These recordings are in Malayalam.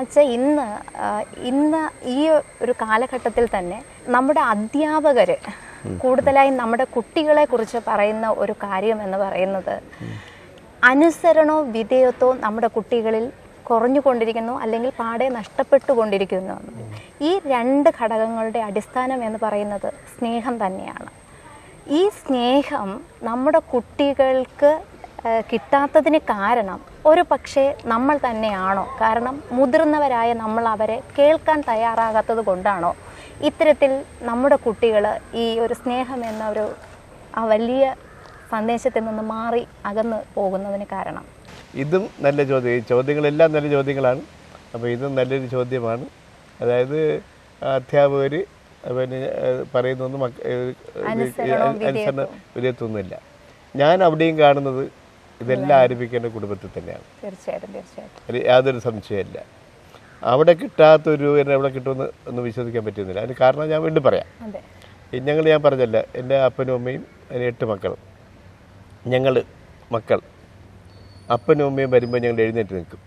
അച്ഛാ ഇന്ന് ഇന്ന് ഈ ഒരു കാലഘട്ടത്തിൽ തന്നെ നമ്മുടെ അധ്യാപകർ കൂടുതലായി നമ്മുടെ കുട്ടികളെ കുറിച്ച് പറയുന്ന ഒരു കാര്യം എന്ന് പറയുന്നത് അനുസരണോ വിധേയത്വോ നമ്മുടെ കുട്ടികളിൽ കുറഞ്ഞുകൊണ്ടിരിക്കുന്നു അല്ലെങ്കിൽ പാടെ നഷ്ടപ്പെട്ടുകൊണ്ടിരിക്കുന്നു. ഈ രണ്ട് ഘടകങ്ങളുടെ അടിസ്ഥാനം എന്ന് പറയുന്നത് സ്നേഹം തന്നെയാണ്. ഈ സ്നേഹം നമ്മുടെ കുട്ടികൾക്ക് കിട്ടാത്തതിന് കാരണം ഒരു പക്ഷേ നമ്മൾ തന്നെയാണോ? കാരണം മുതിർന്നവരായ നമ്മൾ അവരെ കേൾക്കാൻ തയ്യാറാകാത്തത് കൊണ്ടാണോ? ഇത്തരത്തിൽ നമ്മുടെ കുട്ടികൾ ഈ ഒരു സ്നേഹം എന്ന ഒരു ആ വലിയ സന്ദേശത്തിൽ നിന്ന് മാറി അകന്ന് പോകുന്നതിന് കാരണം? ഇതും നല്ല ചോദ്യം. ഈ ചോദ്യങ്ങളെല്ലാം നല്ല ചോദ്യങ്ങളാണ്. അപ്പോൾ ഇതും നല്ലൊരു ചോദ്യമാണ്. അതായത് അധ്യാപകർ പിന്നെ പറയുന്നൊന്നും അനുസരണം വിലയത്തൊന്നുമില്ല ഞാൻ അവിടെയും കാണുന്നത് ഇതെല്ലാം ആരംഭിക്കേണ്ട കുടുംബത്തിൽ തന്നെയാണ്. തീർച്ചയായിട്ടും യാതൊരു സംശയമില്ല അവിടെ കിട്ടാത്ത ഒരു എന്നെ അവിടെ കിട്ടുമെന്ന് ഒന്ന് വിശ്വസിക്കാൻ പറ്റുന്നില്ല. അതിന് കാരണം ഞാൻ വീണ്ടും പറയാം. ഞങ്ങൾ ഞാൻ പറഞ്ഞല്ല എന്റെ അപ്പനും അമ്മയും അതിന് എട്ട് മക്കളും. ഞങ്ങൾ മക്കൾ. അപ്പനും അമ്മയും വരുമ്പോൾ ഞങ്ങൾ എഴുന്നേറ്റ് നിൽക്കും.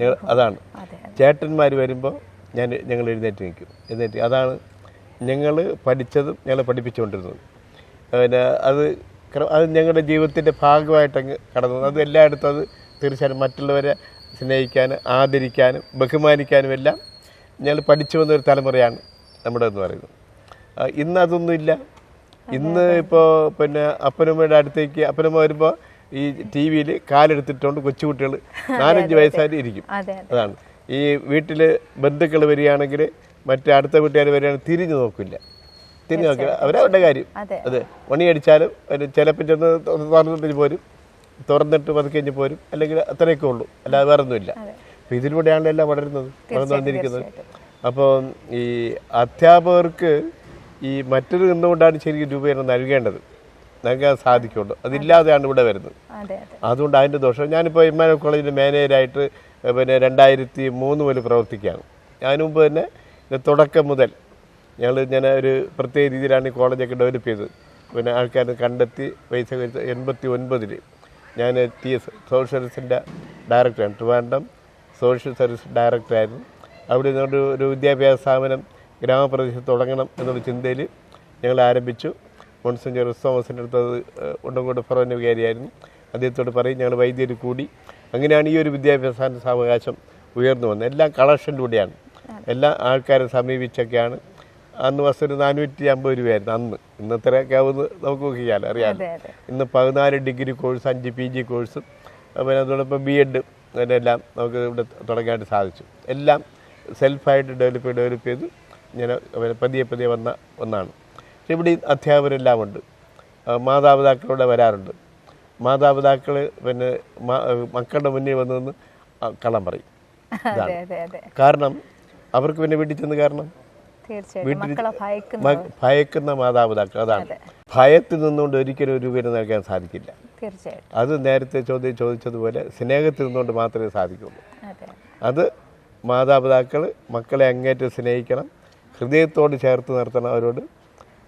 ഞങ്ങൾ അതാണ്. അതെ ചേട്ടന്മാർ വരുമ്പോൾ ഞാൻ ഞങ്ങൾ എഴുന്നേറ്റ് നിൽക്കും. എഴുന്നേറ്റ് അതാണ് ഞങ്ങൾ പഠിച്ചതും ഞങ്ങളെ പഠിപ്പിച്ചുകൊണ്ടിരുന്നത്. പിന്നെ അത് അത് ഞങ്ങളുടെ ജീവിതത്തിന്റെ ഭാഗമായിട്ടങ്ങ് കടന്നു. അത് എല്ലായിടത്തും അത് തീർച്ചയായും മറ്റുള്ളവരെ സ്നേഹിക്കാനും ആദരിക്കാനും ബഹുമാനിക്കാനും എല്ലാം ഞങ്ങൾ പഠിച്ചു വന്ന ഒരു തലമുറയാണ് നമ്മുടെ എന്ന് പറയുന്നത്. ഇന്ന് അതൊന്നുമില്ല ഇന്ന് ഇപ്പോൾ പിന്നെ അപ്പനമ്മയുടെ അടുത്തേക്ക് അപ്പനമ്മ വരുമ്പോൾ ഈ ടി വിയിൽ കാലെടുത്തിട്ടുകൊണ്ട് കൊച്ചുകുട്ടികൾ നാലഞ്ച് വയസ്സായിട്ട് ഇരിക്കും. അതെ അതെ. അതാണ്. ഈ വീട്ടിൽ ബന്ധുക്കൾ വരികയാണെങ്കിൽ മറ്റേ അടുത്ത വീട്ടുകാർ വരികയാണെങ്കിൽ തിരിഞ്ഞു നോക്കില്ല. തിരിഞ്ഞു നോക്കില്ല അവരവരുടെ കാര്യം. അതെ. മണിയടിച്ചാലും ചിലപ്പോൾ ചെന്ന് തുറന്നിട്ട് പോരും. തുറന്നിട്ട് പതുക്കെ കഴിഞ്ഞ് പോരും. അല്ലെങ്കിൽ അത്രയൊക്കെ ഉള്ളൂ. അല്ലാതെ വേറെ ഒന്നുമില്ല അപ്പം ഇതിലൂടെയാണ് എല്ലാം വളരുന്നത്. വളർന്നു വന്നിരിക്കുന്നത്. അപ്പോൾ ഈ അധ്യാപകർക്ക് ഈ മറ്റൊരു നിന്നുകൊണ്ടാണ് ശരിക്കും രൂപീകരണം നൽകേണ്ടത്? നൽകാൻ സാധിക്കുള്ളൂ അതില്ലാതെയാണ് ഇവിടെ വരുന്നത്. അതെ അതെ. അതുകൊണ്ട് അതിന്റെ ദോഷം. ഞാനിപ്പോൾ ഇമ്മാനുവൽ കോളേജിന്റെ മാനേജരായിട്ട് പിന്നെ രണ്ടായിരത്തി മൂന്ന് മുതൽ പ്രവർത്തിക്കുകയാണ്. അതിനു മുമ്പ് തന്നെ തുടക്കം മുതൽ ഞങ്ങൾ ഞാൻ ഒരു പ്രത്യേക രീതിയിലാണ് ഈ കോളേജൊക്കെ ഡെവലപ്പ് ചെയ്തത്. പിന്നെ ആൾക്കാർ കണ്ടെത്തി പൈസ കഴിച്ച് എൺപത്തി ഒൻപതിൽ ഞാൻ ടി എസ് സോഷ്യൽ സർവീസിന്റെ ഡയറക്ടറാണ് ട്രിവാൻഡം സോഷ്യൽ സർവീസ് ഡയറക്ടറായിരുന്നു അവിടെ നിന്നോട് ഒരു വിദ്യാഭ്യാസ സ്ഥാപനം ഗ്രാമപ്രദേശത്ത് തുടങ്ങണം എന്നുള്ള ചിന്തയിൽ ഞങ്ങൾ ആരംഭിച്ചു. മോൺസൺ ജോർജ് തോമസിന്റെ അടുത്ത് ഉണ്ടങ്കോട് ഫറോന്റെ വികാരിയായിരുന്നു. അദ്ദേഹത്തോട് പറയും ഞങ്ങൾ വൈദ്യർ കൂടി. അങ്ങനെയാണ് ഈ ഒരു വിദ്യാഭ്യാസ സാവകാശം ഉയർന്നു വന്നത്. എല്ലാം കളക്ഷനിലൂടെയാണ് എല്ലാ ആൾക്കാരെ സമീപിച്ചൊക്കെയാണ് അന്ന് ബസ് ഒരു നാനൂറ്റി അമ്പത് രൂപയായിരുന്നു അന്ന്. ഇന്നത്തെ നമുക്ക് നോക്കിയാൽ അറിയാമല്ലോ ഇന്ന് പതിനാല് ഡിഗ്രി കോഴ്സ് അഞ്ച് പി ജി കോഴ്സും പിന്നെ അതോടൊപ്പം ബി എഡ് എല്ലാം നമുക്ക് ഇവിടെ തുടങ്ങാനായിട്ട് സാധിച്ചു. എല്ലാം സെൽഫായിട്ട് ഡെവലപ്പ് ചെയ്ത് ഡെവലപ്പ് ചെയ്ത് ഇങ്ങനെ പതിയെ പതിയെ വന്ന ഒന്നാണ്. പക്ഷേ ഇവിടെ അധ്യാപകരെല്ലാം ഉണ്ട്. മാതാപിതാക്കളിവിടെ വരാറുണ്ട്. മാതാപിതാക്കൾ പിന്നെ മക്കളുടെ മുന്നിൽ വന്ന് നിന്ന് കള്ളം പറയും. കാരണം അവർക്ക് പിന്നെ വീട്ടിൽ ചെന്ന് കാരണം മക്കളെ ഭയക്കുന്ന മാതാപിതാക്കൾ അതാണ്. ഭയത്തിൽ നിന്നുകൊണ്ട് ഒരിക്കലും ഒരു വിവരം നൽകാൻ സാധിക്കില്ല. തീർച്ചയായിട്ടും. അത് നേരത്തെ ചോദ്യം ചോദിച്ചതുപോലെ സ്നേഹത്തിൽ നിന്നുകൊണ്ട് മാത്രമേ സാധിക്കുള്ളൂ. അതെ. അത് മാതാപിതാക്കൾ മക്കളെ അങ്ങേറ്റം സ്നേഹിക്കണം. ഹൃദയത്തോട് ചേർത്ത് നിർത്തണം അവരോട്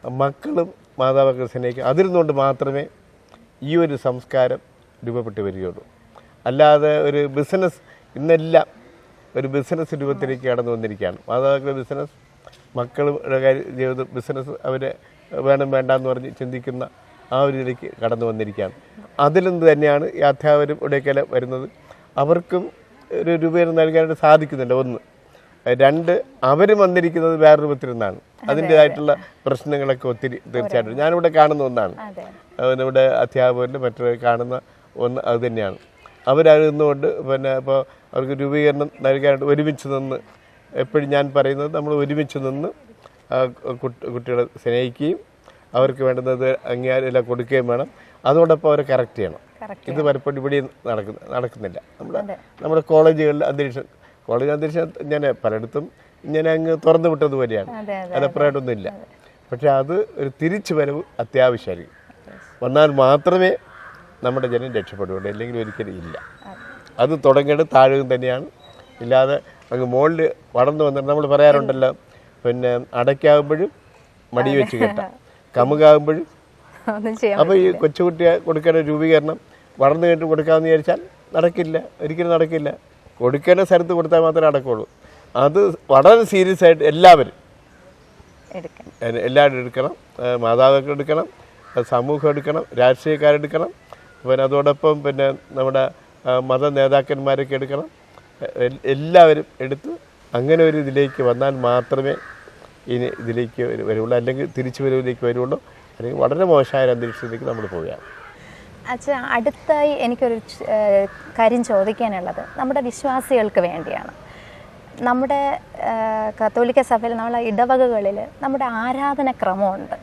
മക്കളും മാതാപിതാക്കൾ സ്നേഹിക്കണം. അതിൽ നിന്നുകൊണ്ട് മാത്രമേ ഈ ഒരു സംസ്കാരം രൂപപ്പെട്ട് വരികയുള്ളൂ. അല്ലാതെ ഒരു ബിസിനസ് ഇന്നെല്ലാം ഒരു ബിസിനസ് രൂപത്തിലേക്ക് കടന്നു വന്നിരിക്കുകയാണ്. മാതാപിതാക്കളുടെ ബിസിനസ് മക്കളുടെ കാര്യം ജീവിതം ബിസിനസ് അവരെ വേണം വേണ്ട എന്ന് പറഞ്ഞ് ചിന്തിക്കുന്ന ആ ഒരു ഇതിലേക്ക് കടന്നു വന്നിരിക്കുകയാണ്. അതിൽ നിന്ന് തന്നെയാണ് ഈ അധ്യാപകരും ഇടയ്ക്കല വരുന്നത്. അവർക്കും ഒരു രൂപയിൽ നൽകാനായിട്ട് സാധിക്കുന്നില്ല. ഒന്ന് രണ്ട് അവർ വന്നിരിക്കുന്നത് വേറെ രൂപത്തിൽ നിന്നാണ് അതിന്റെതായിട്ടുള്ള പ്രശ്നങ്ങളൊക്കെ ഒത്തിരി തീർച്ചയായിട്ടും. ഞാനിവിടെ കാണുന്ന ഒന്നാണ്. നമ്മുടെ അധ്യാപകരിൽ മറ്റൊരു കാണുന്ന ഒന്ന് അത് തന്നെയാണ്. അവരത് നിന്നുകൊണ്ട് പിന്നെ ഇപ്പോൾ അവർക്ക് രൂപീകരണം നൽകാനായിട്ട് ഒരുമിച്ച് നിന്ന് എപ്പോഴും ഞാൻ പറയുന്നത് നമ്മൾ ഒരുമിച്ച് നിന്ന് കുട്ടികളെ സ്നേഹിക്കുകയും അവർക്ക് വേണ്ടുന്നത് അംഗീകാരം കൊടുക്കുകയും വേണം. അതോടൊപ്പം അവരെ കറക്റ്റ് ചെയ്യണം. ഇത് പലപ്പോഴും ഇവിടെ നടക്കുന്ന നടക്കുന്നില്ല. നമ്മുടെ നമ്മുടെ കോളേജുകളിൽ അന്തരീക്ഷം കോളേജ് അന്തരീക്ഷം ഞാൻ പലയിടത്തും ഇങ്ങനെ അങ്ങ് തുറന്നു വിട്ടതുപോലെയാണ് അതെ ഇല്ല പക്ഷെ അത് ഒരു തിരിച്ചു വരവ് അത്യാവശ്യമായിരിക്കും. വന്നാൽ മാത്രമേ നമ്മുടെ ജനം രക്ഷപ്പെടുകയുള്ളൂ. അല്ലെങ്കിൽ ഒരിക്കലും ഇല്ല. അത്. തുടങ്ങേണ്ടത് താഴെയും തന്നെയാണ്. ഇല്ലാതെ അങ്ങ് മുകളിൽ വളർന്നു വന്നിട്ട് നമ്മൾ പറയാറുണ്ടല്ലോ പിന്നെ അടയ്ക്കാകുമ്പോഴും മടി വെച്ച് കെട്ട. കമുകാകുമ്പോഴും. അപ്പോൾ ഈ കൊച്ചുകുട്ടിയെ കൊടുക്കേണ്ട രൂപീകരണം വളർന്നു കഴിഞ്ഞിട്ട് കൊടുക്കാമെന്ന് വിചാരിച്ചാൽ നടക്കില്ല ഒരിക്കലും നടക്കില്ല. കൊടുക്കേണ്ട സ്ഥലത്ത് കൊടുത്താൽ മാത്രമേ അടക്കുള്ളൂ അത് വളരെ സീരിയസ് ആയിട്ട് എല്ലാവരും എല്ലാവരും എടുക്കണം. മാതാപിതാക്കൾ എടുക്കണം സമൂഹം എടുക്കണം രാഷ്ട്രീയക്കാരെടുക്കണം. പിന്നെ അതോടൊപ്പം പിന്നെ നമ്മുടെ മത നേതാക്കന്മാരൊക്കെ എടുക്കണം. എല്ലാവരും എടുത്ത് അങ്ങനെ ഒരു ഇതിലേക്ക് വന്നാൽ മാത്രമേ ഇനി ഇതിലേക്ക് വരു- വരുള്ളൂ. അല്ലെങ്കിൽ തിരിച്ചു വരവിലേക്ക് വരുള്ളൂ. അല്ലെങ്കിൽ വളരെ മോശമായ ഒരു അന്തരീക്ഷത്തിലേക്ക് നമ്മൾ പോവുകയാണ്. അച്ഛാ അടുത്തായി എനിക്കൊരു കാര്യം ചോദിക്കാനുള്ളത് നമ്മുടെ വിശ്വാസികൾക്ക് വേണ്ടിയാണ്. നമ്മുടെ കത്തോലിക്ക സഭയിൽ നമ്മളെ ഇടവകകളിൽ നമ്മുടെ ആരാധന ക്രമമുണ്ട്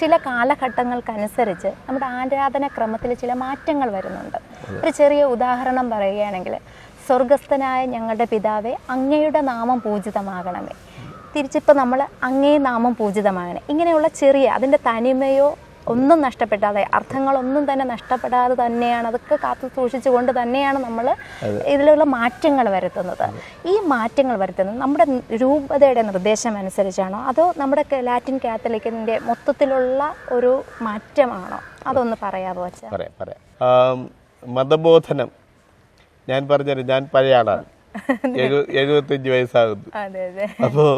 ചില കാലഘട്ടങ്ങൾക്കനുസരിച്ച് നമ്മുടെ ആരാധന ക്രമത്തിൽ ചില മാറ്റങ്ങൾ വരുന്നുണ്ട്. ഒരു ചെറിയ ഉദാഹരണം പറയുകയാണെങ്കിൽ സ്വർഗസ്ഥനായ ഞങ്ങളുടെ പിതാവെ അങ്ങയുടെ നാമം പൂജിതമാകണമേ. തിരിച്ചിപ്പോൾ നമ്മൾ അങ്ങേ നാമം പൂജിതമാകണേ. ഇങ്ങനെയുള്ള ചെറിയ അതിന്റെ തനിമയോ ഒന്നും നഷ്ടപ്പെടാതെ അർത്ഥങ്ങളൊന്നും തന്നെ നഷ്ടപ്പെടാതെ തന്നെയാണ് അതൊക്കെ കാത്തു സൂക്ഷിച്ചുകൊണ്ട് തന്നെയാണ് നമ്മൾ ഇതിലുള്ള മാറ്റങ്ങൾ വരുത്തുന്നത്. ഈ മാറ്റങ്ങൾ വരുത്തുന്നത് നമ്മുടെ രൂപതയുടെ നിർദ്ദേശം അനുസരിച്ചാണോ? അതോ നമ്മുടെ ലാറ്റിൻ കാത്തലിക്കിന്റെ മൊത്തത്തിലുള്ള ഒരു മാറ്റമാണോ? അതൊന്ന് പറയാമോ പറയാം പറയാം. മതബോധനം ഞാൻ പറഞ്ഞത് ഞാൻ പഴയ ആളാണ്. എഴു എഴുപത്തഞ്ച് വയസ്സാകുന്നു. അപ്പോൾ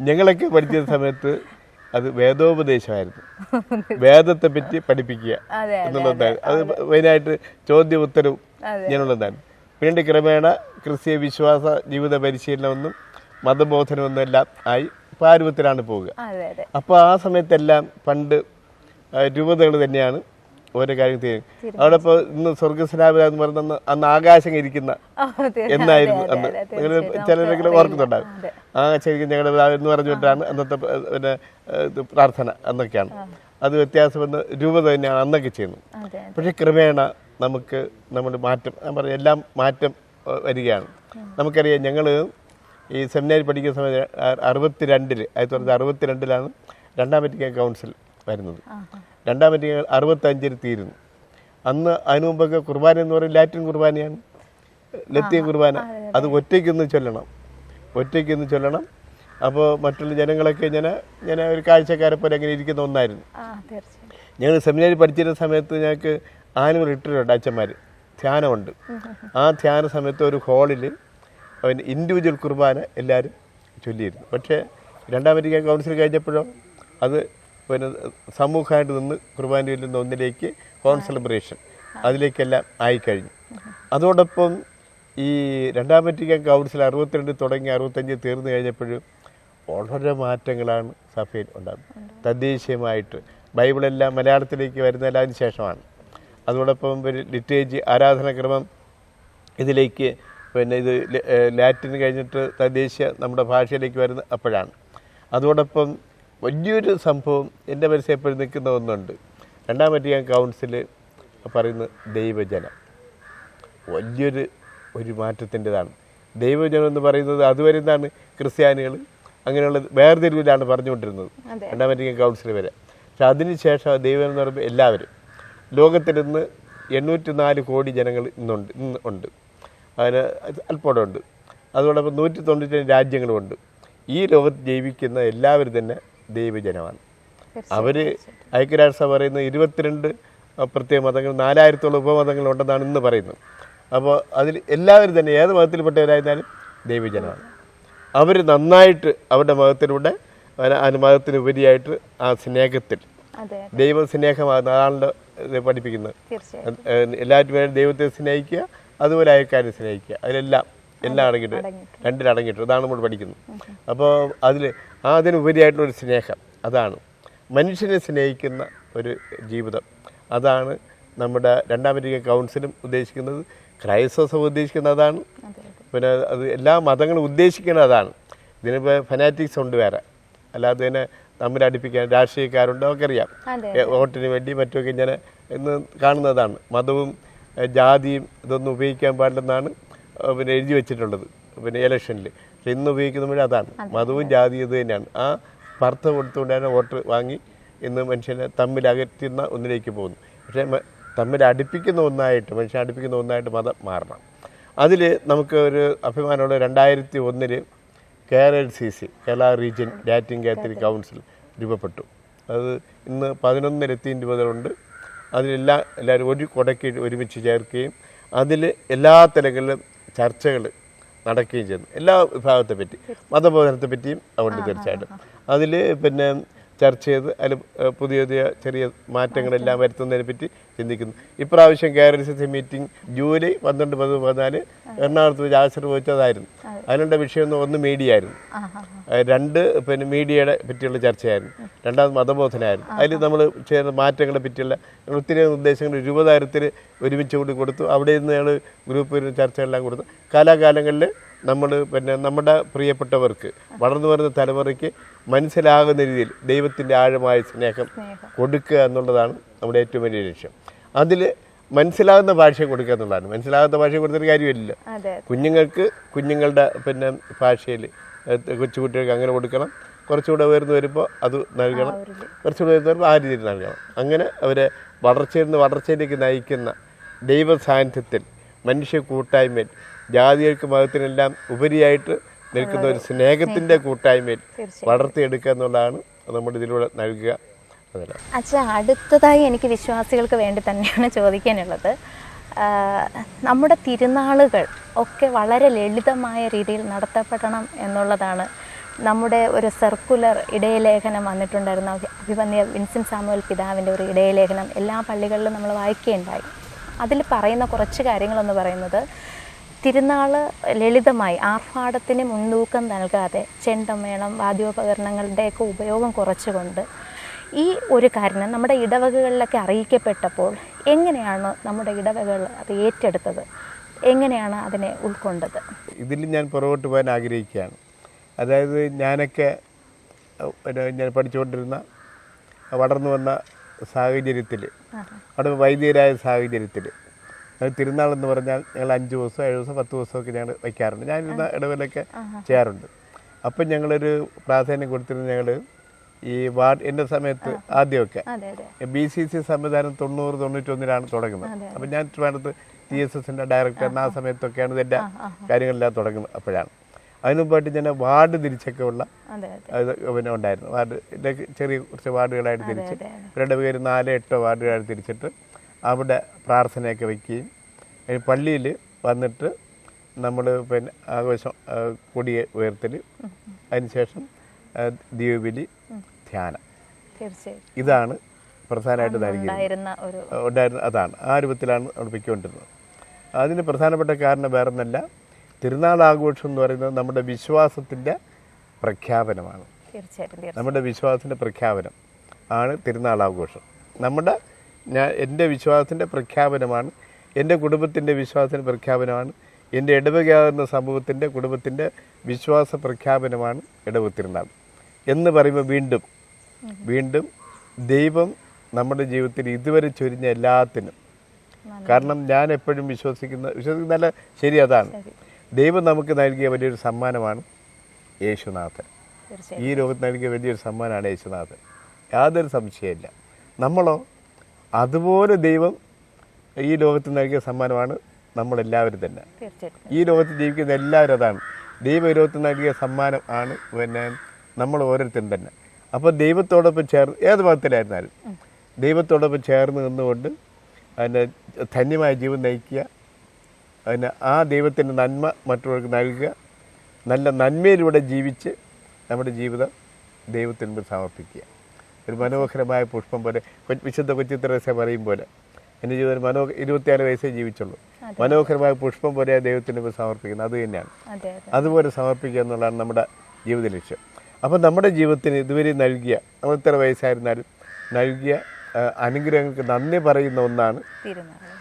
ഞങ്ങളൊക്കെ പഠിച്ച സമയത്ത് അത് വേദോപദേശമായിരുന്നു. വേദത്തെ പറ്റി പഠിപ്പിക്കുക എന്നുള്ളതാണ്. അത്. മെയിനായിട്ട് ചോദ്യ ഉത്തരവും ഞാനുള്ളതാണ്. പിന്നീട് ക്രമേണ ക്രിസ്തീയ വിശ്വാസ ജീവിത പരിശീലനമൊന്നും മതബോധനമൊന്നും എല്ലാം ആയി പാരൂപത്തിലാണ് പോവുക. അപ്പോൾ ആ സമയത്തെല്ലാം പണ്ട് രൂപതകൾ തന്നെയാണ് ഓരോ കാര്യം തീരും അവിടെ ഇപ്പൊ ഇന്ന് സ്വർഗസ്ലാപ എന്ന് പറയുന്ന അന്ന് ആകാശം ഇരിക്കുന്ന എന്നായിരുന്നു അന്ന്. നിങ്ങൾ ചിലരെങ്കിലും ഓർക്കുന്നുണ്ടാകും ആ ശരിക്കും ഞങ്ങളുടെ എന്ന് പറഞ്ഞുകൊണ്ടാണ് അന്നത്തെ പിന്നെ പ്രാർത്ഥന അന്നൊക്കെയാണ്. അത് വ്യത്യാസമെന്ന് രൂപത തന്നെയാണ് അന്നൊക്കെ ചെയ്യുന്നത്. പക്ഷെ ക്രമേണ നമുക്ക് നമ്മൾ മാറ്റം ഞാൻ പറഞ്ഞു എല്ലാം മാറ്റം വരികയാണ്. നമുക്കറിയാം ഞങ്ങൾ ഈ സെമിനാരി പഠിക്കുന്ന സമയത്ത് അറുപത്തിരണ്ടിൽ ആയിരത്തി തൊള്ളായിരത്തി അറുപത്തിരണ്ടിലാണ് രണ്ടാം വറ്റിക്കാൻ കൗൺസിൽ വരുന്നത്. രണ്ടാം അറുപത്തഞ്ചിന് തീരുന്നു. അന്ന് അതിനു മുമ്പൊക്കെ കുർബാന എന്ന് പറയും ലാറ്റിൻ കുർബാനയാണ്. ലത്തീൻ കുർബാന. അത് ഒറ്റയ്ക്കൊന്ന് ചൊല്ലണം. ഒറ്റയ്ക്കൊന്ന് ചൊല്ലണം. അപ്പോൾ മറ്റുള്ള ജനങ്ങളൊക്കെ ഞാൻ ഞാൻ ഒരു കാഴ്ചക്കാരെ പോലെ അങ്ങനെ ഇരിക്കുന്ന ഒന്നായിരുന്നു. ഞങ്ങൾ സെമിനാരി പഠിച്ചിരുന്ന സമയത്ത് ഞങ്ങൾക്ക് ആനുവൽ ഇട്ടിട്ടുണ്ട് അച്ഛന്മാർ ധ്യാനമുണ്ട്. ആ ധ്യാന സമയത്ത് ഒരു ഹാളിൽ ഇൻഡിവിജ്വൽ കുർബാന എല്ലാവരും ചൊല്ലിയിരുന്നു. പക്ഷേ രണ്ടാം വരിക്കാൻ കൗൺസിൽ കഴിഞ്ഞപ്പോഴോ അത് പിന്നെ സമൂഹമായിട്ട് നിന്ന് കുർബാന ചൊല്ലുന്ന ഒന്നിലേക്ക് ഹോൺ സെലിബ്രേഷൻ അതിലേക്കെല്ലാം ആയിക്കഴിഞ്ഞു. അതോടൊപ്പം ഈ രണ്ടാം വറ്റിക്കാൻ കൗൺസിൽ അറുപത്തിരണ്ട് തുടങ്ങി അറുപത്തഞ്ച് തീർന്നു കഴിഞ്ഞപ്പോഴും വളരെ മാറ്റങ്ങളാണ് സഭയിൽ ഉണ്ടാകുന്നത്. തദ്ദേശീയമായിട്ട് ബൈബിളെല്ലാം മലയാളത്തിലേക്ക് വരുന്നതിന് ശേഷമാണ്. അതോടൊപ്പം ഒരു ലിറ്റേജ് ആരാധനക്രമം ഇതിലേക്ക് പിന്നെ ഇത് ലാറ്റിന് ലാറ്റിൻ കഴിഞ്ഞിട്ട് തദ്ദേശീയ നമ്മുടെ ഭാഷയിലേക്ക് വരുന്ന അപ്പോഴാണ്. അതോടൊപ്പം വലിയൊരു സംഭവം എന്റെ മനസ്സിൽ എപ്പോഴും നിൽക്കുന്ന ഒന്നുണ്ട്. രണ്ടാം ഞാൻ കൗൺസിൽ പറയുന്നത് ദൈവജനം. വലിയൊരു ഒരു മാറ്റത്തിന്റെതാണ്. ദൈവജനം എന്ന് പറയുന്നത് അതുവരെ എന്താണ്? ക്രിസ്ത്യാനികൾ അങ്ങനെയുള്ള വേർതിരിവിലാണ് പറഞ്ഞുകൊണ്ടിരുന്നത്. രണ്ടാമറ്റി രണ്ടാം വറ്റിക്കാൻ കൗൺസിൽ വരെ. പക്ഷെ അതിനുശേഷം ദൈവം എന്ന് പറയുമ്പോൾ എല്ലാവരും ലോകത്തിൽ ഇന്ന് എണ്ണൂറ്റി നാല് കോടി ജനങ്ങൾ ഇന്നുണ്ട് ഇന്ന് ഉണ്ട്. അതിന് അല്പമുണ്ട്. അതോടൊപ്പം നൂറ്റി തൊണ്ണൂറ്റി രാജ്യങ്ങളുമുണ്ട് ഈ ലോകത്ത് ജീവിക്കുന്ന എല്ലാവരും തന്നെ ദൈവജനമാണ്. അവർ ഐക്യരാഷ്ട്രസഭ പറയുന്ന ഇരുപത്തിരണ്ട് പ്രത്യേക മതങ്ങൾ നാലായിരത്തോളം ഉപമതങ്ങൾ ഉണ്ടെന്നാണ് ഇന്ന് പറയുന്നത്. അപ്പോൾ അതിൽ എല്ലാവരും തന്നെ ഏത് മതത്തിൽപ്പെട്ടവരായിരുന്നാലും ദൈവജനമാണ്. അവർ നന്നായിട്ട് അവരുടെ മതത്തിലൂടെ അവർ ആ ആ സ്നേഹത്തിൽ ദൈവ സ്നേഹമാകുന്ന അതാണല്ലോ പഠിപ്പിക്കുന്നത്. എല്ലാവരും ദൈവത്തെ സ്നേഹിക്കുക അതുപോലെ അയക്കാരെ സ്നേഹിക്കുക. അതിലെല്ലാം എല്ലാം അടങ്ങിയിട്ട്. രണ്ടിലടങ്ങിയിട്ട് അതാണ് നമ്മൾ പഠിക്കുന്നത്. അപ്പോൾ അതിൽ ആ അതിനുപരിയായിട്ടുള്ള ഒരു സ്നേഹം. അതാണ്. മനുഷ്യനെ സ്നേഹിക്കുന്ന ഒരു ജീവിതം. അതാണ് നമ്മുടെ രണ്ടാം വരിക കൗൺസിലും ഉദ്ദേശിക്കുന്നത്. ക്രൈസ്തവ ഉദ്ദേശിക്കുന്നത് അതാണ്. പിന്നെ അത് എല്ലാ മതങ്ങളും ഉദ്ദേശിക്കുന്നത് അതാണ്. ഇതിനിപ്പോൾ ഫനാറ്റിക്സ് ഉണ്ട് വേറെ. അല്ലാതെ തന്നെ തമ്മിൽ അടുപ്പിക്കാൻ രാഷ്ട്രീയക്കാരുണ്ട് ഒക്കെ അറിയാം വോട്ടിന് വേണ്ടി മറ്റുമൊക്കെ ഇങ്ങനെ ഇന്ന് കാണുന്നതാണ്. മതവും ജാതിയും ഇതൊന്നും ഉപയോഗിക്കാൻ പാടില്ലെന്നാണ് പിന്നെ എഴുതി വെച്ചിട്ടുള്ളത്. പിന്നെ ഇലക്ഷനിൽ പക്ഷെ ഇന്ന് ഉപയോഗിക്കുന്ന അതാണ് മതവും ജാതിയും ഇത് തന്നെയാണ്. ആ സ്പർദ്ധ കൊടുത്തുകൊണ്ടാണ് വോട്ട് വാങ്ങി ഇന്ന് മനുഷ്യനെ തമ്മിൽ അകറ്റുന്ന ഒന്നിലേക്ക് പോകുന്നു പക്ഷേ തമ്മിൽ അടുപ്പിക്കുന്ന ഒന്നായിട്ട് മനുഷ്യനെ അടുപ്പിക്കുന്ന ഒന്നായിട്ട് മതം മാറണം. അതിൽ നമുക്ക് ഒരു അഭിമാനമുള്ള രണ്ടായിരത്തി ഒന്നിൽ Kerala C C Kerala region darting Catholic council രൂപപ്പെട്ടു. അത് ഇന്ന് പതിനൊന്ന് ലത്തീൻ രൂപതകളുണ്ട് അതിലെല്ലാം എല്ലാവരും ഒരു കൊടയ്ക്ക് ഒരുമിച്ച് ചേർക്കുകയും അതിൽ എല്ലാ തലങ്ങളിലും ചർച്ചകൾ നടക്കുകയും ചെയ്യുന്നു. എല്ലാ വിഭാഗത്തെ പറ്റി മതബോധനത്തെ പറ്റിയും അതുകൊണ്ട് തീർച്ചയായിട്ടും. അതിൽ പിന്നെ ചർച്ച ചെയ്ത് അതിൽ പുതിയ പുതിയ ചെറിയ മാറ്റങ്ങളെല്ലാം വരുത്തുന്നതിനെ പറ്റി ചിന്തിക്കുന്നു. ഇപ്രാവശ്യം കേരള മീറ്റിംഗ് ജൂലൈ പന്ത്രണ്ട് പതിവ് പതിനാല് എറണാകുളത്ത് വെച്ച് ആശ്രയിച്ചതായിരുന്നു അതിനുള്ള വിഷയം ഒന്ന് ഒന്ന് മീഡിയ ആയിരുന്നു രണ്ട് പിന്നെ മീഡിയയുടെ പറ്റിയുള്ള ചർച്ചയായിരുന്നു. രണ്ടാമത് മതബോധനമായിരുന്നു അതിൽ നമ്മൾ ചെയ്യുന്ന മാറ്റങ്ങളെ പറ്റിയുള്ള ഒത്തിരി നിർദ്ദേശങ്ങൾ രൂപതാരത്തിൽ ഒരുമിച്ച് കൂടി കൊടുത്തു. അവിടെ നിന്ന് ഞങ്ങൾ ഗ്രൂപ്പിൽ ചർച്ചകളെല്ലാം കൊടുത്തു. കാലാകാലങ്ങളിൽ നമ്മൾ പിന്നെ നമ്മുടെ പ്രിയപ്പെട്ടവർക്ക് വളർന്നു വരുന്ന തലമുറയ്ക്ക് മനസ്സിലാകുന്ന രീതിയിൽ ദൈവത്തിന്റെ ആഴമായ സ്നേഹം കൊടുക്കുക എന്നുള്ളതാണ് നമ്മുടെ ഏറ്റവും വലിയ ലക്ഷ്യം. അതിൽ മനസ്സിലാകുന്ന ഭാഷ കൊടുക്കുക എന്നുള്ളതാണ്. മനസ്സിലാകുന്ന ഭാഷ കൊടുത്തൊരു കാര്യമില്ല കുഞ്ഞുങ്ങൾക്ക് കുഞ്ഞുങ്ങളുടെ പിന്നെ ഭാഷയിൽ കൊച്ചുകുട്ടികൾക്ക് അങ്ങനെ കൊടുക്കണം. കുറച്ചുകൂടെ ഉയർന്നു വരുമ്പോൾ അത് നൽകണം. കുറച്ചുകൂടെ ഉയർന്നു വരുമ്പോൾ ആ രീതിയിൽ നൽകണം. അങ്ങനെ അവരെ വളർച്ചയിൽ നിന്ന് വളർച്ചയിലേക്ക് നയിക്കുന്ന ദൈവ സാന്നിധ്യത്തിൽ മനുഷ്യ കൂട്ടായ്മയിൽ ജാതികൾക്ക് മതത്തിനെല്ലാം ഉപരിയായിട്ട് നിൽക്കുന്ന ഒരു സ്നേഹത്തിന്റെ കൂട്ടായ്മയിൽ വളർത്തിയെടുക്കുക എന്നുള്ളതാണ് നമ്മുടെ ഇതിലൂടെ നൽകുക അച്ഛ അടുത്തതായി എനിക്ക് വിശ്വാസികൾക്ക് വേണ്ടി തന്നെയാണ് ചോദിക്കാനുള്ളത്. നമ്മുടെ തിരുനാളുകൾ ഒക്കെ വളരെ ലളിതമായ രീതിയിൽ നടത്തപ്പെടണം എന്നുള്ളതാണ് നമ്മുടെ ഒരു സർക്കുലർ ഇടയലേഖനം വന്നിട്ടുണ്ടായിരുന്നു. അഭി- അഭിമന്യ വിൻസൻ സാമുവൽ പിതാവിന്റെ ഒരു ഇടയലേഖനം എല്ലാ പള്ളികളിലും നമ്മൾ വായിക്കുകയുണ്ടായി അതിൽ പറയുന്ന കുറച്ച് കാര്യങ്ങളെന്ന് പറയുന്നത്. തിരുനാൾ ലളിതമായി ആർഭാടത്തിന് മുൻതൂക്കം നൽകാതെ ചെണ്ടമേളം വാദ്യോപകരണങ്ങളുടെയൊക്കെ ഉപയോഗം കുറച്ചുകൊണ്ട് ഈ ഒരു കാരണം നമ്മുടെ ഇടവകകളിലൊക്കെ അറിയിക്കപ്പെട്ടപ്പോൾ എങ്ങനെയാണ് നമ്മുടെ ഇടവകകൾ അത് ഏറ്റെടുത്തത്? എങ്ങനെയാണ് അതിനെ ഉൾക്കൊണ്ടത്? ഇതിൽ ഞാൻ പുറകോട്ട് പോകാൻ ആഗ്രഹിക്കുകയാണ്. അതായത് ഞാനൊക്കെ ഞാൻ പഠിച്ചുകൊണ്ടിരുന്ന വളർന്നു വന്ന സാഹചര്യത്തിൽ അവിടെ വൈദികരായ സാഹചര്യത്തിൽ തിരുനാൾ എന്ന് പറഞ്ഞാൽ ഞങ്ങൾ അഞ്ച് ദിവസം ഏഴ് ദിവസം പത്ത് ദിവസമൊക്കെ ഞങ്ങൾ വയ്ക്കാറുണ്ട്. ഞാനിരുന്ന ഇടവിലൊക്കെ ചെയ്യാറുണ്ട്. അപ്പം ഞങ്ങളൊരു പ്രാധാന്യം കൊടുത്തിരുന്ന ഞങ്ങൾ ഈ വാർഡ് എന്റെ സമയത്ത് ആദ്യമൊക്കെ ബി സി സി സംവിധാനം തൊണ്ണൂറ് തൊണ്ണൂറ്റൊന്നിലാണ് തുടങ്ങുന്നത്. അപ്പം ഞാൻ ട്രിവാൻഡ്രത്ത് ടി എസ് എസിന്റെ ഡയറക്ടർ ആ സമയത്തൊക്കെയാണ് ഇതിന്റെ കാര്യങ്ങളെല്ലാം തുടങ്ങുന്നത് അപ്പോഴാണ്. അതിനുമ്പായിട്ട് ഞാൻ വാർഡ് തിരിച്ചൊക്കെ ഉള്ള പിന്നെ ഉണ്ടായിരുന്നു. വാർഡ് ചെറിയ കുറച്ച് വാർഡുകളായിട്ട് തിരിച്ച് രണ്ട് പേര് നാല് എട്ടോ വാർഡുകളായിട്ട് തിരിച്ചിട്ട് അവിടെ പ്രാർത്ഥനയൊക്കെ വയ്ക്കുകയും പള്ളിയിൽ വന്നിട്ട് നമ്മൾ പിന്നെ ആഘോഷം കൊടി കൊടിയെ ഉയർത്തൽ അതിനുശേഷം ദീപബലി ധ്യാനം. തീർച്ചയായും ഇതാണ് പ്രധാനമായിട്ട് ഉണ്ടായിരുന്ന അതാണ്. ആ രൂപത്തിലാണ് നമ്മൾ പൊയ്ക്കൊണ്ടിരുന്നത് അതിന് പ്രധാനപ്പെട്ട കാരണം വേറെ ഒന്നല്ല തിരുനാൾ ആഘോഷം എന്ന് പറയുന്നത് നമ്മുടെ വിശ്വാസത്തിന്റെ പ്രഖ്യാപനമാണ്. തീർച്ചയായിട്ടും. നമ്മുടെ വിശ്വാസത്തിന്റെ പ്രഖ്യാപനം ആണ് തിരുനാൾ ആഘോഷം. നമ്മുടെ ഞാൻ എന്റെ വിശ്വാസത്തിന്റെ പ്രഖ്യാപനമാണ് എന്റെ കുടുംബത്തിന്റെ വിശ്വാസത്തിന്റെ പ്രഖ്യാപനമാണ് എന്റെ ഇടവകയാകുന്ന സമൂഹത്തിന്റെ കുടുംബത്തിന്റെ വിശ്വാസ പ്രഖ്യാപനമാണ് ഇടവ തിരുനാൾ. എന്ന് പറയുമ്പോൾ വീണ്ടും വീണ്ടും ദൈവം നമ്മുടെ ജീവിതത്തിൽ ഇതുവരെ ചൊരിഞ്ഞ എല്ലാത്തിനും. കാരണം ഞാൻ എപ്പോഴും വിശ്വസിക്കുന്ന വിശ്വസിക്കുന്നല്ല ശരി അതാണ്. ദൈവം നമുക്ക് നൽകിയ വലിയൊരു സമ്മാനമാണ് യേശുനാഥൻ. ഈ ലോകത്ത് നൽകിയ വലിയൊരു സമ്മാനമാണ് യേശുനാഥൻ. യാതൊരു സംശയമില്ല നമ്മളോ അതുപോലെ ദൈവം ഈ ലോകത്ത് നൽകിയ സമ്മാനമാണ് നമ്മളെല്ലാവരും തന്നെ. ഈ ലോകത്ത് ജീവിക്കുന്ന എല്ലാവരും അതാണ്. ദൈവം ലോകത്ത് നൽകിയ സമ്മാനം ആണ് പിന്നെ നമ്മൾ ഓരോരുത്തരും തന്നെ. അപ്പോൾ ദൈവത്തോടൊപ്പം ചേർന്ന് ഏത് മതത്തിലായിരുന്നാലും ദൈവത്തോടൊപ്പം ചേർന്ന് നിന്നുകൊണ്ട് അതിന്റെ ധന്യമായ ജീവൻ നയിക്കുക. അതിന് ആ ദൈവത്തിന്റെ നന്മ മറ്റുള്ളവർക്ക് നൽകുക. നല്ല നന്മയിലൂടെ ജീവിച്ച് നമ്മുടെ ജീവിതം ദൈവത്തിന് സമർപ്പിക്കുക. ഒരു മനോഹരമായ പുഷ്പം പോലെ വിശുദ്ധ കൊച്ചി തെരേസ പറയും പോലെ. എന്റെ ജീവിതം മനോ ഇരുപത്തിയാറ് വയസ്സേ ജീവിച്ചുള്ളൂ. മനോഹരമായ പുഷ്പം പോലെ ദൈവത്തിന് ഇപ്പോൾ സമർപ്പിക്കുന്നത് അത് തന്നെയാണ്. അതെ അതെ. അതുപോലെ സമർപ്പിക്കുക എന്നുള്ളതാണ് നമ്മുടെ ജീവിത ലക്ഷ്യം. അപ്പം നമ്മുടെ ജീവിതത്തിന് ഇതുവരെ നൽകിയ നമ്മൾ എത്ര വയസ്സായിരുന്നാലും നൽകിയ അനുഗ്രഹങ്ങൾക്ക് നന്ദി പറയുന്ന ഒന്നാണ്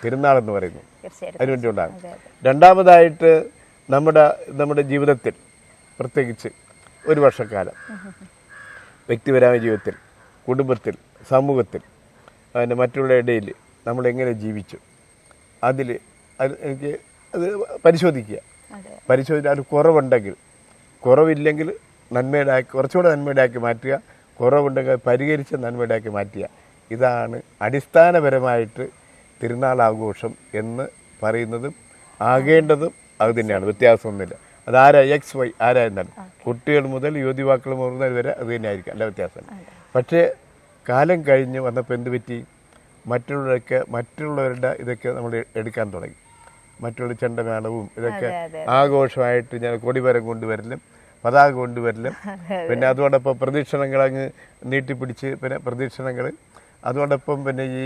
തിരുനാൾ. എന്ന് പറയുന്നത്. അതിനുവേണ്ടിയുള്ളതാണ് രണ്ടാമതായിട്ട് നമ്മുടെ നമ്മുടെ ജീവിതത്തിൽ പ്രത്യേകിച്ച് ഒരു വർഷക്കാലം വ്യക്തിപരമായ ജീവിതത്തിൽ കുടുംബത്തിൽ സമൂഹത്തിൽ അതിന്റെ മറ്റുള്ള ഇടയിൽ നമ്മളെങ്ങനെ ജീവിച്ചു അതിൽ അത് എനിക്ക് അത് പരിശോധിക്കുക. പരിശോധിച്ച് അത് കുറവുണ്ടെങ്കിൽ കുറവില്ലെങ്കിൽ നന്മയുടെ ആക്കി കുറച്ചുകൂടെ നന്മയുടെ ആക്കി മാറ്റുക കുറവുണ്ടെങ്കിൽ പരിഹരിച്ച് നന്മയുടെ ആക്കി മാറ്റുക. ഇതാണ് അടിസ്ഥാനപരമായിട്ട് തിരുനാൾ ആഘോഷം എന്ന് പറയുന്നതും ആകേണ്ടതും അത് തന്നെയാണ് വ്യത്യാസമൊന്നുമില്ല. അതാരാ? എക്സ് വൈ ആരായിരുന്നാലും. കുട്ടികൾ മുതൽ യുവതിവാക്കൾ മുതൽ വരെ അത് തന്നെയായിരിക്കും. അല്ല വ്യത്യാസം. പക്ഷേ കാലം കഴിഞ്ഞ് വന്നപ്പോൾ എന്ത് പറ്റി? മറ്റുള്ളവരൊക്കെ മറ്റുള്ളവരുടെ ഇതൊക്കെ നമ്മൾ എടുക്കാൻ തുടങ്ങി. മറ്റുള്ള ചെണ്ടമേളവും ഇതൊക്കെ. ആഘോഷമായിട്ട് ഞാൻ കൊടിമരം കൊണ്ടുവരലും പതാക കൊണ്ടുവരലും. പിന്നെ അതോടൊപ്പം പ്രദക്ഷിണങ്ങൾ അങ്ങ് നീട്ടിപ്പിടിച്ച് പിന്നെ പ്രദക്ഷിണങ്ങൾ. അതോടൊപ്പം പിന്നെ ഈ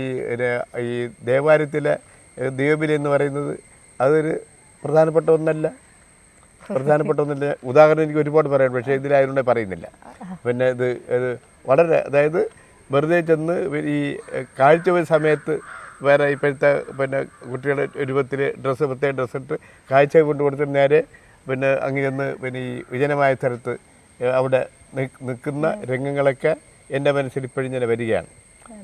ഈ ദേവാലയത്തിലെ ദേവബലി എന്ന് പറയുന്നത് അതൊരു പ്രധാനപ്പെട്ട ഒന്നല്ല. പ്രധാനപ്പെട്ട ഒന്നില്ല ഉദാഹരണം എനിക്ക് ഒരുപാട് പറയാൻ പക്ഷേ ഇതിലായതുകൊണ്ട് പറയുന്നില്ല. പിന്നെ ഇത് വളരെ അതായത് വെറുതെ ചെന്ന് ഈ കാഴ്ചവെച്ച സമയത്ത് വേറെ ഇപ്പോഴത്തെ പിന്നെ കുട്ടികളുടെ രൂപത്തിൽ ഡ്രസ്സ് പ്രത്യേക ഡ്രസ്സ് ഇട്ട് കാഴ്ച കൊണ്ട് കൊടുത്തിട്ട് നേരെ പിന്നെ അങ്ങ് ചെന്ന് പിന്നെ ഈ വിജനമായ സ്ഥലത്ത് അവിടെ നിൽക്കുന്ന രംഗങ്ങളൊക്കെ എന്റെ മനസ്സിൽ ഇപ്പോഴും വരികയാണ്.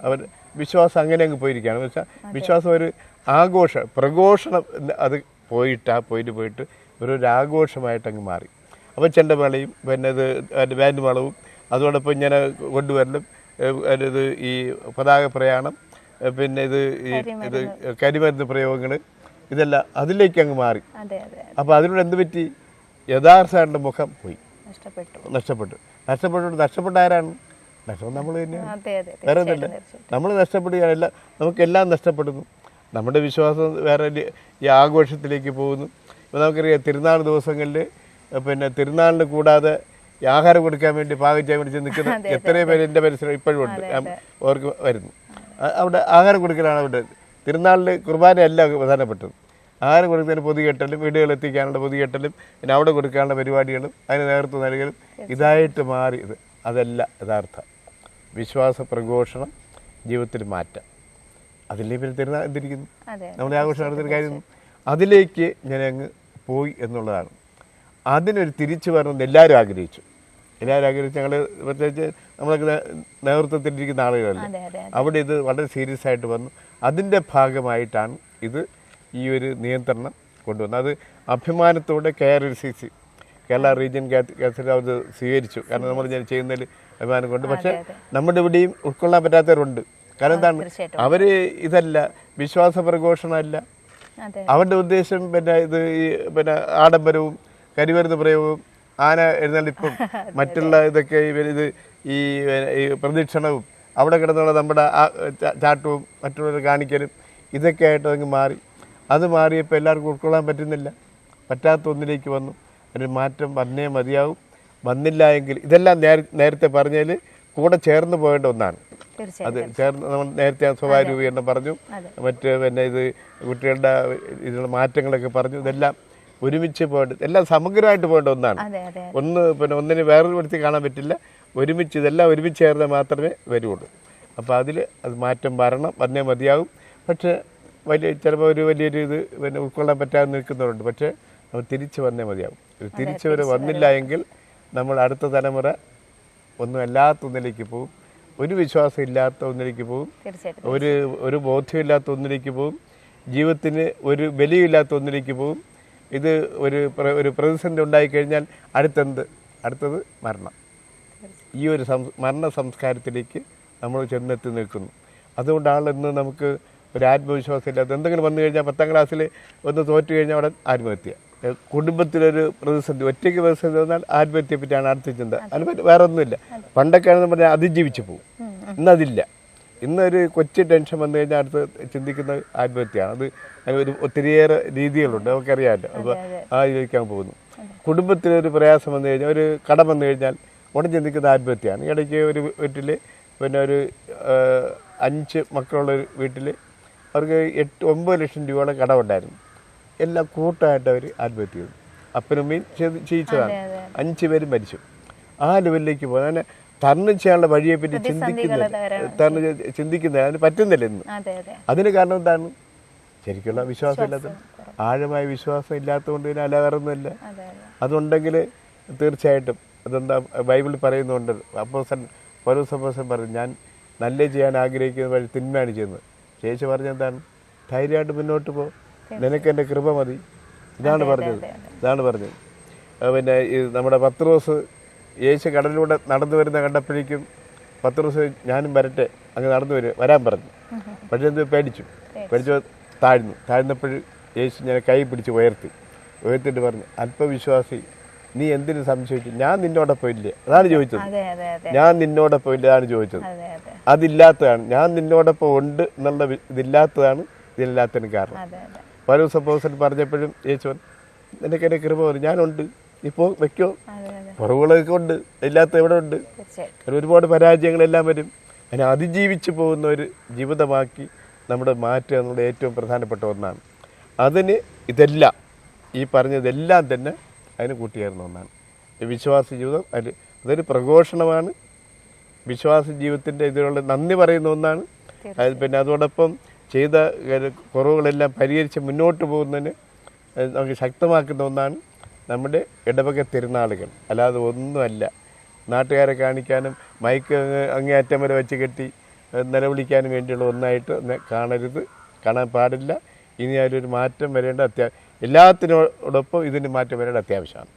അവർ വിശ്വാസം അങ്ങനെ അങ്ങ് പോയിരിക്കുകയാണ്. എന്ന് വെച്ചാൽ വിശ്വാസം ഒരു ആഘോഷം പ്രഘോഷണം അത് പോയിട്ട് പോയിട്ട് പോയിട്ട് ഒരു ആഘോഷമായിട്ടങ്ങ് മാറി. അപ്പോൾ ചെണ്ടമേളയും പിന്നെ ഇത് ബാൻഡ് മേളവും അതോടൊപ്പം ഇങ്ങനെ കൊണ്ടുവരലും ഇത് ഈ പതാക പ്രയാണം പിന്നെ ഇത് ഈ ഇത് കരിമരുന്ന്. പ്രയോഗങ്ങൾ ഇതെല്ലാം അതിലേക്ക് അങ്ങ് മാറി അപ്പോൾ അതിനോട് എന്ത് പറ്റി? യഥാർത്ഥമായിട്ടുള്ള മുഖം പോയി. നഷ്ടപ്പെട്ടു. നഷ്ടപ്പെട്ടു. നഷ്ടപ്പെട്ടു ആരാണ്? നഷ്ടം നമ്മൾ തന്നെയാണ്. വേറെ ഒന്നുമില്ല. നമ്മൾ നഷ്ടപ്പെടുകയാണെല്ലാം നമുക്കെല്ലാം നഷ്ടപ്പെടുന്നു. നമ്മുടെ വിശ്വാസം വേറെ ഈ ആഘോഷത്തിലേക്ക് പോകുന്നു. ഇപ്പോൾ നമുക്കറിയാം തിരുനാൾ ദിവസങ്ങളിൽ പിന്നെ തിരുനാളിന് കൂടാതെ ആഹാരം കൊടുക്കാൻ വേണ്ടി പാകം ചെയ്യാൻ വേണ്ടി നിൽക്കുന്ന എത്രയോ പേര് എന്റെ പരിസരം ഇപ്പോഴും ഉണ്ട്. ഞാൻ അവർക്ക് വരുന്നു. അവിടെ ആഹാരം കൊടുക്കലാണ് അവിടെ. തിരുനാളിൽ കുർബാനയല്ല പ്രധാനപ്പെട്ടത്. ആഹാരം കൊടുക്കുന്നതിന് പൊതുകെട്ടലും വീടുകളിൽ എത്തിക്കാനുള്ള പൊതുകെട്ടലും പിന്നെ അവിടെ കൊടുക്കാനുള്ള പരിപാടികളും അതിന് നേതൃത്വം നൽകലും ഇതായിട്ട് മാറിയത് അതല്ല യഥാർത്ഥ. വിശ്വാസ പ്രഘോഷണം ജീവിതത്തിൽ മാറ്റം. അതിലേ പിന്നെ തിരുനാൾ എന്തിരിക്കുന്നു? നമ്മുടെ ആഘോഷം നടത്തുന്ന കാര്യം അതിലേക്ക് ഞാൻ അങ്ങ് പോയി എന്നുള്ളതാണ്. അതിനൊരു തിരിച്ചു വരണമെന്ന് എല്ലാവരും ആഗ്രഹിച്ചു. എല്ലാവരും ആഗ്രഹിച്ചു ഞങ്ങൾ പ്രത്യേകിച്ച് നമ്മളൊക്കെ നേതൃത്വത്തിലിരിക്കുന്ന ആളുകളല്ലേ? അവിടെ ഇത് വളരെ സീരിയസ് ആയിട്ട് വന്നു. അതിന്റെ ഭാഗമായിട്ടാണ് ഇത് ഈ ഒരു നിയന്ത്രണം കൊണ്ടുവന്നത്. അത് അഭിമാനത്തോടെ K R C C Kerala region cassette അത് സ്വീകരിച്ചു. കാരണം നമ്മൾ ഞാൻ ചെയ്യുന്നതിൽ അഭിമാനം കൊണ്ട്. പക്ഷേ നമ്മുടെ ഇവിടെയും ഉൾക്കൊള്ളാൻ പറ്റാത്തവരുണ്ട്. കാരണം എന്താണ്? അവർ ഇതല്ല വിശ്വാസ പ്രഘോഷണമല്ല. അവരുടെ ഉദ്ദേശം പിന്നെ ഇത് ഈ പിന്നെ ആഡംബരവും കരിമരുന്ന് പ്രയോഗവും ആന എഴുന്നള്ളിപ്പും മറ്റുള്ള ഇതൊക്കെ ഇത് ഈ പ്രദക്ഷിണവും അവിടെ കിടന്നുള്ള നമ്മുടെ ആ ചാട്ടവും മറ്റുള്ളവർ കാണിക്കലും ഇതൊക്കെ ആയിട്ട് അങ്ങ് മാറി. അത് മാറിയപ്പോൾ എല്ലാവർക്കും ഉൾക്കൊള്ളാൻ പറ്റുന്നില്ല. പറ്റാത്ത ഒന്നിലേക്ക് വന്നു. ഒരു മാറ്റം വന്നേ മതിയാവും. വന്നില്ല എങ്കിൽ ഇതെല്ലാം നേരത്തെ പറഞ്ഞതിൽ കൂടെ ചേർന്ന് പോകേണ്ട ഒന്നാണ്. അത് ചേർന്ന് നമ്മൾ നേരത്തെ സ്വകാര്യ രൂപീകരണം പറഞ്ഞു. മറ്റ് പിന്നെ ഇത് കുട്ടികളുടെ ഇതിലുള്ള മാറ്റങ്ങളൊക്കെ പറഞ്ഞു. ഇതെല്ലാം ഒരുമിച്ച് പോകേണ്ട എല്ലാം സമഗ്രമായിട്ട് പോകേണ്ട ഒന്നാണ്. ഒന്ന് പിന്നെ ഒന്നിന് വേറൊരു വൃത്തി കാണാൻ പറ്റില്ല. ഒരുമിച്ച് ഇതെല്ലാം ഒരുമിച്ച് ചേർന്നാൽ മാത്രമേ വരുള്ളൂ അപ്പോൾ അതിൽ അത് മാറ്റം വരണം വന്നേ മതിയാകും പക്ഷേ വലിയ ചിലപ്പോൾ ഒരു വലിയൊരു ഇത് പിന്നെ ഉൾക്കൊള്ളാൻ പറ്റാതെ നിൽക്കുന്നവരുണ്ട്. പക്ഷേ അവർ തിരിച്ച് വന്നേ മതിയാകും തിരിച്ചു വരെ. വന്നില്ല എങ്കിൽ നമ്മൾ അടുത്ത തലമുറ ഒന്നും അല്ലാത്ത ഒന്നിലേക്ക് പോകും. ഒരു വിശ്വാസം ഇല്ലാത്ത ഒന്നിലേക്ക് പോകും. ഒരു ഒരു ബോധ്യമില്ലാത്ത ഒന്നിലേക്ക് പോകും. ജീവിതത്തിന് ഒരു ബലിയില്ലാത്ത ഒന്നിലേക്ക് പോകും. ഇത് ഒരു ഒരു പ്രതിസന്ധി ഉണ്ടായിക്കഴിഞ്ഞാൽ അടുത്തെന്ത്? അടുത്തത് മരണം. ഈ ഒരു സം- മരണ സംസ്കാരത്തിലേക്ക് നമ്മൾ ചെന്നെത്തി നിൽക്കുന്നു. അതുകൊണ്ടാണ് ഇന്ന് നമുക്ക് ഒരു ആത്മവിശ്വാസം ഇല്ലാത്ത എന്തെങ്കിലും വന്നു കഴിഞ്ഞാൽ പത്താം ക്ലാസ്സിൽ ഒന്ന് തോറ്റു കഴിഞ്ഞാൽ അവിടെ ആത്മഹത്യ. കുടുംബത്തിലൊരു പ്രതിസന്ധി ഒറ്റയ്ക്ക് പ്രതിസന്ധി വന്നാൽ ആത്മഹത്യയെ പറ്റിയാണ് അടുത്ത ചിന്ത അതിന് പറ്റി വേറെ ഒന്നുമില്ല പണ്ടൊക്കെയാണെന്ന് പറഞ്ഞാൽ അതിജീവിച്ചു പോകും. ഇന്നതില്ല. ഇന്നൊരു കൊച്ചു ടെൻഷൻ വന്നു കഴിഞ്ഞാൽ അടുത്ത് ചിന്തിക്കുന്ന ആത്മഹത്യയാണ്. അത് അതിനൊരു ഒരു ഒത്തിരിയേറെ രീതികളുണ്ട്. നമുക്കറിയാമല്ലോ. അപ്പോൾ ആ ചോദിക്കാൻ പോകുന്നു. കുടുംബത്തിലൊരു പ്രയാസം വന്നു കഴിഞ്ഞാൽ ഒരു കടം വന്നു കഴിഞ്ഞാൽ ഉടൻ ചിന്തിക്കുന്ന ആത്മഹത്യയാണ്. ഇടയ്ക്ക് ഒരു വീട്ടിൽ പിന്നെ ഒരു അഞ്ച് മക്കളുള്ള ഒരു വീട്ടിൽ അവർക്ക് എട്ട് ഒമ്പത് ലക്ഷം രൂപയുടെ കടമുണ്ടായിരുന്നു എല്ലാം കൂട്ടായിട്ട് അവർ ആത്മഹത്യ ചെയ്തു. അപ്പനമ്മയും ചെയ്യിച്ചതാണ് അഞ്ചു പേരും മരിച്ചു. ആ ലെവലിലേക്ക് പോകുന്നത് അങ്ങനെ തരണം ചെയ്യാനുള്ള വഴിയെ പറ്റി ചിന്തിക്കുന്നില്ല തരണം ചിന്തിക്കുന്ന ചിന്തിക്കുന്നില്ല അതിന് പറ്റുന്നില്ല ഇന്ന്. അതെ അതെ. അതിന് കാരണം എന്താണ്? ശരിക്കുള്ള വിശ്വാസം ഇല്ലാത്ത ആഴമായ വിശ്വാസം ഇല്ലാത്തതുകൊണ്ട് അതെ അതെ. അതുണ്ടെങ്കിൽ തീർച്ചയായിട്ടും അതെന്താ ബൈബിളിൽ പറയുന്നുണ്ട്. അപ്പോസൻ പൗരസപ്പോസൻ പറഞ്ഞു ഞാൻ നല്ല ചെയ്യാൻ ആഗ്രഹിക്കുന്ന വഴി തിന്മയാണ് ചെയ്യുന്നത്. ചേച്ചി പറഞ്ഞെന്താണ് ധൈര്യമായിട്ട് മുന്നോട്ട് പോ. നിനക്ക് എന്റെ കൃപ മതി. ഇതാണ് പറഞ്ഞത്. ഇതാണ് പറഞ്ഞത്. പിന്നെ ഈ നമ്മുടെ പത്രോസ് യേശു കടലിലൂടെ നടന്നു വരുന്ന കണ്ടപ്പോഴേക്കും പത്രോസ് ഞാനും വരട്ടെ അങ്ങ് നടന്നു വരും വരാൻ പറഞ്ഞു. പക്ഷേ എന്ത് പേടിച്ചു. പേടിച്ചു. താഴ്ന്നു. താഴ്ന്നപ്പോൾ യേശു ഞാൻ കൈ പിടിച്ച് ഉയർത്തി. ഉയർത്തിട്ട് പറഞ്ഞു അല്പവിശ്വാസി നീ എന്തിനു സംശയിച്ചു? ഞാൻ നിന്നോടൊപ്പം ഇല്ലേ അതാണ് ചോദിച്ചത്. ഞാൻ നിന്നോടൊപ്പം ഇല്ല അതാണ് ചോദിച്ചത്. അതെ അതെ. അതില്ലാത്തതാണ്. ഞാൻ നിന്നോടൊപ്പം ഉണ്ട് എന്നുള്ള ഇതില്ലാത്തതാണ് ഇതില്ലാത്തതിന് കാരണം. അതെ സപ്പോസൻ പറഞ്ഞപ്പോഴും യേശുവൻ നിനക്ക് എന്നെ കൃപ പറഞ്ഞു ഞാനുണ്ട്. ഇപ്പോൾ വെക്കോ. കുറവുകളൊക്കെ ഉണ്ട്. ഇല്ലാത്ത എവിടെ ഉണ്ട്. ഒരുപാട് പരാജയങ്ങളെല്ലാം വരും. അതിനെ അതിജീവിച്ച് പോകുന്ന ഒരു ജീവിതമാക്കി നമ്മുടെ മാറ്റുക എന്നുള്ള ഏറ്റവും പ്രധാനപ്പെട്ട ഒന്നാണ്. അതിന് ഇതെല്ലാം ഈ പറഞ്ഞതെല്ലാം തന്നെ അതിന് കൂട്ടിയായിരുന്ന ഒന്നാണ്. വിശ്വാസ ജീവിതം അതിൽ അതൊരു പ്രഘോഷണമാണ്. വിശ്വാസ ജീവിതത്തിന്റെ ഇതിനുള്ള നന്ദി പറയുന്ന ഒന്നാണ്. അതിൽ പിന്നെ അതോടൊപ്പം ചെയ്ത കുറവുകളെല്ലാം പരിഹരിച്ച് മുന്നോട്ട് പോകുന്നതിന് നമുക്ക് ശക്തമാക്കുന്ന ഒന്നാണ് നമ്മുടെ ഇടവക തിരുനാളുകൾ. അല്ലാതെ ഒന്നുമല്ല. നാട്ടുകാരെ കാണിക്കാനും മൈക്ക് അങ്ങ് അങ്ങേയറ്റം വരെ വെച്ച് കെട്ടി നിലവിളിക്കാനും വേണ്ടിയുള്ള ഒന്നായിട്ട് കാണരുത്. കാണാൻ പാടില്ല. ഇനി അതിലൊരു മാറ്റം വരേണ്ട അത്യാവശ്യം എല്ലാത്തിനോടൊപ്പം ഇതിന് മാറ്റം വരേണ്ട അത്യാവശ്യമാണ്.